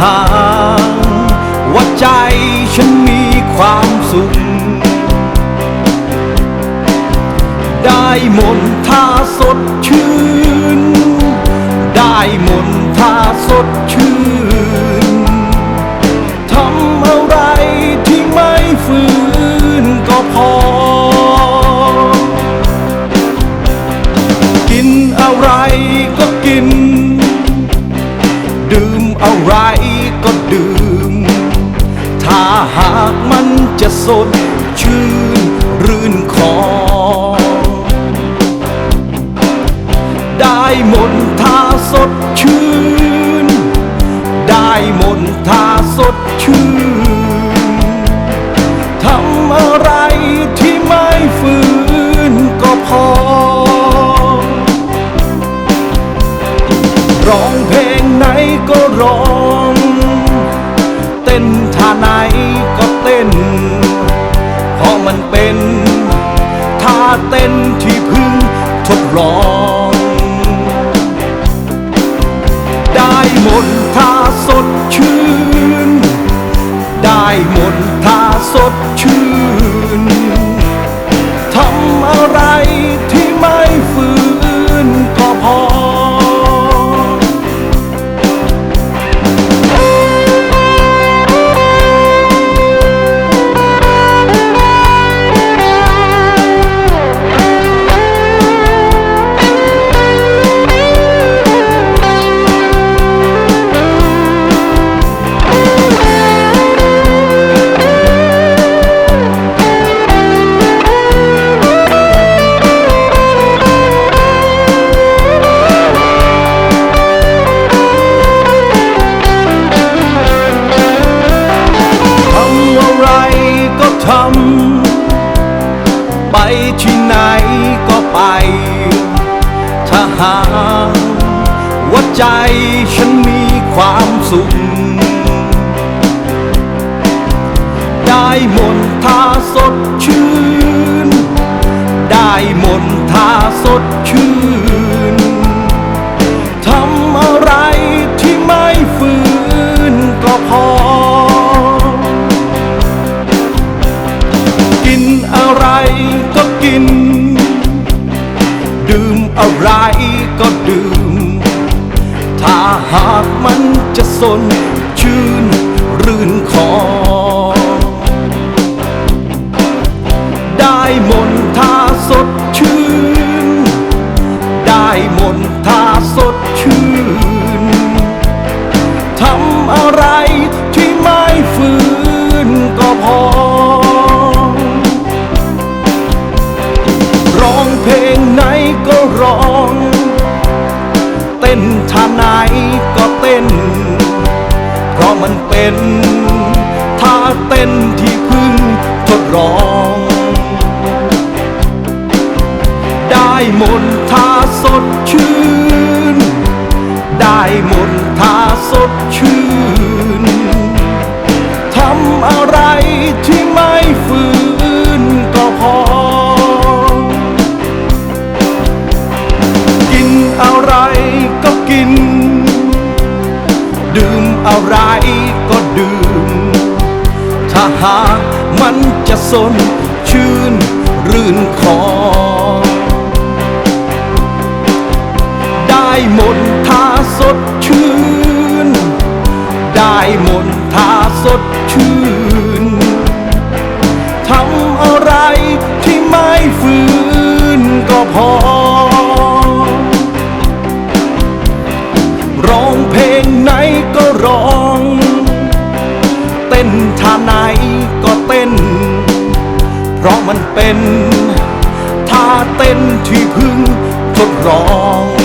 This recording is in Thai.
หางว่าใจฉันมีความสุข ได้มน สดชื่นรื่นคอ ได้มนทาสดชื่น ได้มนทาสดชื่นทำอะไรา หาว่าใจฉันมีความสุข ได้มนต์ท่าสดชื่น ได้มนต์ท่าสดชื่น หากมันจะสนชื่นรื่นคอ ได้มนทาสดชื่น ได้มนทาสดชื่น ทำอะไรที่ไม่ฝืนก็พอ เป็นท่าเต้นที่เพึ่งทดลอง ได้มนท่าสดชื่น ได้มนท่าสดชื่นทำอะไรที่ไม่ฝืนก็พอ กินอะไรก็กิน ดื่มอะไรันจะสนชื่นรื่นคอ ได้หมดท่าสดชื่น ได้หมดท่าสดชื่น ทำอะไรที่ไม่ฝืนก็พอ ร้องเพลงไหน เป็นที่พึ่งทดลอง